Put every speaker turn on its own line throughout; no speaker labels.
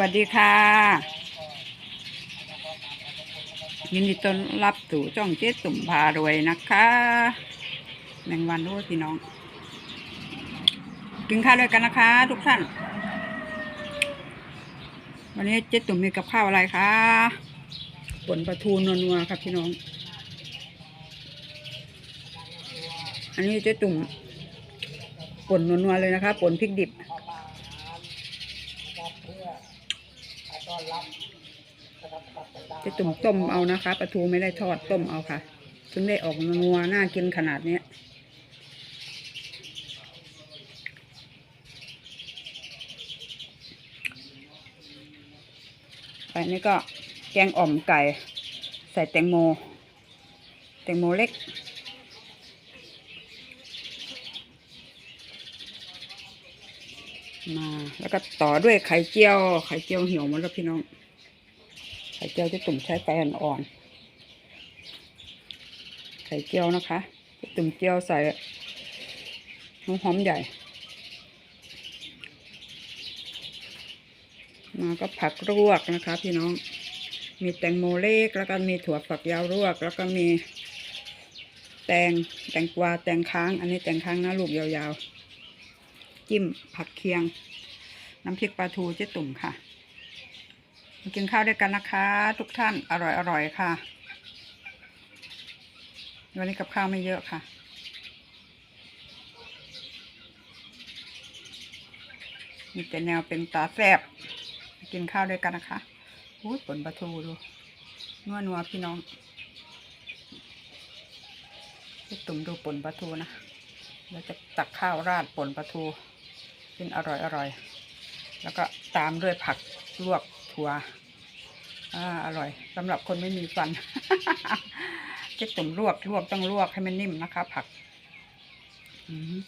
วัสดีค่ะ ยินดีต้อนรับสู่จ้องเจ๊ตุ่มพารวยนะคะ แมงวันรู้พี่น้อง กินข้าวด้วยกันนะคะ ทุกท่าน วันนี้เจ๊ตุ่มมีกับข้าวอะไรคะปนปลาทูนัวๆครับพี่น้อง อันนี้เจ๊ตุ่มป่นนัวๆเลยนะคะป่นพริกดิบ จะตุ่มต้มเอานะคะปลาทูไม่ได้ทอดต้มเอาค่ะ ถึงได้ออกนัวน่ากินขนาดเนี้ยไปนี่ก็แกงอ่อมไก่ ใส่แตงโม แตงโมเล็ก มาแล้วก็ต่อด้วยไข่เจียว ไข่เจียวเหี่ยวหมดแล้วพี่น้อง ไข่เจียวจะตุ่มใช้ไฟอ่อนๆไข่เจียวนะคะจะตุ่มเจียวใส่หอมหอมใหญ่ มาก็ผักลวกนะคะ พี่น้อง มีแตงโมเล็กแล้วก็มีถั่วฝักยาวลวก แล้วก็มีแตงแตงกวาแตงค้าง อันนี้แตงค้างนะลูกยาวๆ จิ้มผักเคียง น้ำพริกปลาทูเจ๊ตุ่มค่ะมากินข้าวด้วยกันนะคะ ทุกท่านอร่อยอร่อยค่ะ วันนี้กับข้าวไม่เยอะค่ะมีแต่แนวเป็นตาแซบมากินข้าวด้วยกันนะคะอู้ยผลปลาทูดูนัวนัวพี่น้องพี่ตุ่มดูป่นปลาทูนะเราจะตักข้าวราดป่นปลาทู เป็นอร่อยอร่อย แล้วก็ตามด้วยผักลวกถั่วอ่าอร่อยสำหรับคนไม่มีฟันเจ๊ตุ่มลวกลวกต้องลวกให้มันนิ่มนะคะ ผัก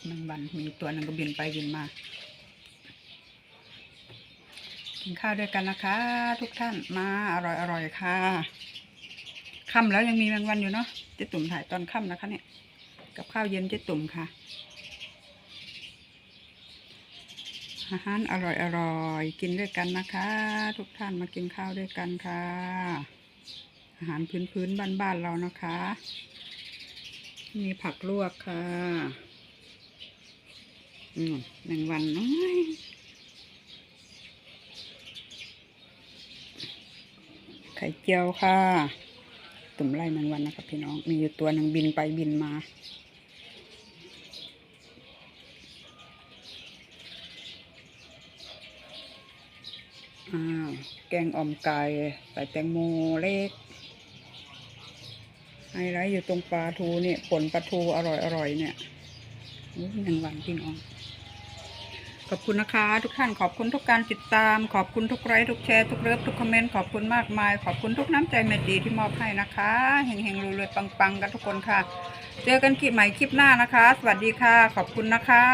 มันวันมีตัวนึงก็บินไปบินมา กินข้าวด้วยกันนะคะ ทุกท่านมาอร่อยอร่อยค่ะค่ำแล้วยังมีแมงวันอยู่เนาะเจ๊ตุ่มถ่ายตอนค่ำนะคะเนี่ย กับข้าวเย็นเจ๊ตุ่มค่ะ อาหารอร่อยอร่อยกินด้วยกันนะคะ ทุกท่านมากินข้าวด้วยกันค่ะ อาหารพื้นพื้นบ้านบ้านๆเรานะคะ มีผักลวกค่ะ อืมแมงวันน้อยไข่เจียวค่ะ ตุ่มไล่แมงวันนะครับพี่น้อง มีอยู่ตัวหนึ่งบินไปบินมา อ้าวแกงอ่อมไก่ใส่แตงโมเล็กไฮไลท์อยู่ตรงปลาทูเนี่ยป่นปลาทูอร่อยอร่อยเนี่ยหนึ่งวันพี่น้อขอบคุณนะคะ ทุกท่านขอบคุณทุกการติดตาม ขอบคุณทุกไลค์ทุกแชร์ทุกเลิฟทุกคอมเมนต์ขอบคุณมากมาย ขอบคุณทุกน้ำใจเมตตาที่มอบให้นะคะเฮงเฮงรวยๆปังๆ กันทุกคนค่ะ เจอกันคลิปใหม่คลิปหน้านะคะ สวัสดีค่ะ ขอบคุณนะคะ